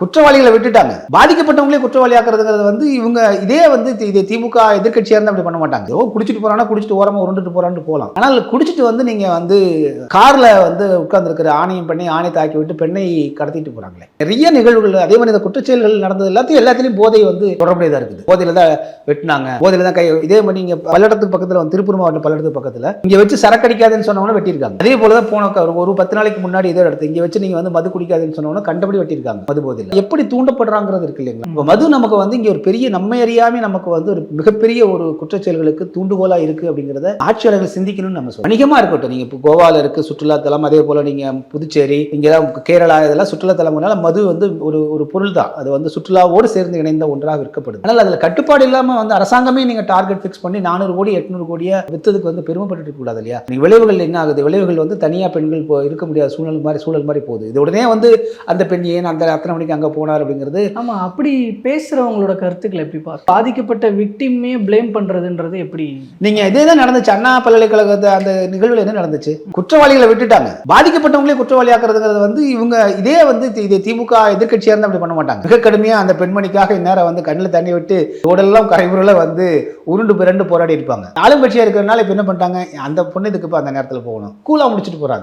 குற்றவாளிகளை விட்டுட்டாங்க. பாதிக்கப்பட்டவங்களே குற்றவாளி ஆக்குறதுங்கிறது வந்து இவங்க இதே வந்து இது திமுக எதிர்க்கட்சியா இருந்தால் அப்படி பண்ண மாட்டாங்க. ஓ குடிச்சிட்டு போறானா குடிச்சிட்டு ஓரமா உருண்டுட்டு போறான்னு போகலாம் ஆனால் குடிச்சிட்டு வந்து நீங்க வந்து கார்ல வந்து உட்கார்ந்துருக்கிற ஆணையம் பெண்ணை ஆணை தாக்கி விட்டு பெண்ணை கடத்திட்டு போறாங்களே. நிறைய நிகழ்வுகள் அதே மாதிரி இந்த குற்றச்செயல்கள் நடந்தது எல்லாத்தையும் எல்லாத்துலேயும் போதை வந்து தொடர்புடையதா இருக்குது. போதையில தான் வெட்டினாங்க. போதையில தான் கை இதே மாதிரி நீங்க பல்லடத்துக்கு பக்கத்துல வந்து திருப்பூர் மாவட்டம் பல்லடத்துக்கு பக்கத்துல இங்க வச்சு சரக்கடிக்காதுன்னு சொன்னவங்க வெட்டியிருக்காங்க. அதே போல தான் போன ஒரு பத்து நாளைக்கு முன்னாடி இதே இடத்து இங்க வச்சு நீங்க வந்து மது குடிக்காதுன்னு சொன்னவங்க கண்டபடி வெட்டியிருக்காங்க மது இல்லை. எப்படி தூண்டப்படுறாங்கிறது இருக்கு இல்லைங்களா? மது நமக்கு வந்து இங்க ஒரு பெரிய நம்ம அறியாமே நமக்கு வந்து ஒரு மிகப்பெரிய ஒரு குற்றச்செயல்களுக்கு தூண்டுகோலா இருக்கு அப்படிங்கறத ஆட்சியாளர்கள் சிந்திக்கணும்னு நம்ம சொல்லுவோம் வணிகமா இருக்கட்டும். நீங்க இப்போ கோவால இருக்கு சுற்றுலாத்தலம் அதே போல நீங்க புதுச்சேரி இங்கெல்லாம் கேரளா இதெல்லாம் சுற்றுலாத்தலம்னால மது வந்து ஒரு ஒரு பொருள் தான் அது வந்து சுற்றுலாவோடு சேர்ந்து இணைந்த ஒன்றாக விற்கப்படுது ஆனால் அதுல கட்டுப்பாடு இல்லாம வந்து அரசாங்கமே நீங்க டார்கெட் ஃபிக்ஸ் பண்ணி நானூறு கோடி எட்நூறு கோடியை வித்ததுக்கு வந்து பெருமைப்பட்டு கூடாது இல்லையா? நீ விளைவுகள் என்ன ஆகுது? விளைவுகள் வந்து தனியா பெண்கள் இருக்க முடியாத சூழல் மாதிரி சூழல் மாதிரி போகுது. இது உடனே வந்து அந்த பெண் ஏன் அந்த அத்தனை மணிக்கு அங்க போனார் அப்படிங்கிறது ஆமா அப்படி பேசுறவங்களோட கருத்துக்கள் எப்படி பார்க்க பாதிக்கப்பட்ட விக்டிமே ப்ளேம் பண்றதுன்றது எப்படி? நீங்க இதே தான் நடந்துச்சு. அண்ணா பல்கலைக்கழகத்தை அந்த நிகழ்வுல என்ன நடந்துச்சு? குற்றவாளிகளை விட்டுட்டாங்க. பாதிக்கப்பட்டவங்களே குற்றவாளி ஆக்குறதுங்கிறது வந்து இவங்க இதே வந்து இது திமுக எதிர்க்கட்சியா இருந்தா அப்படி பண்ண மாட்டாங்க. மிக கடுமையா அந்த பெண்மணிக்காக இந்நேரம் வந்து கண்ணில் தண்ணி விட்டு உடலெல்லாம் கரைபுரல வந்து உருண்டு பிறண்டு போராடி இருப்பாங்க. ஆளுங்கட்சியா இருக்கிறதுனால இப்ப என்ன பண்ணிட்டாங்க? அந்த பொண்ணு இதுக்கு அந்த நேரத்துல போகணும். கூலா முடிச்சுட்டு போறாங்க.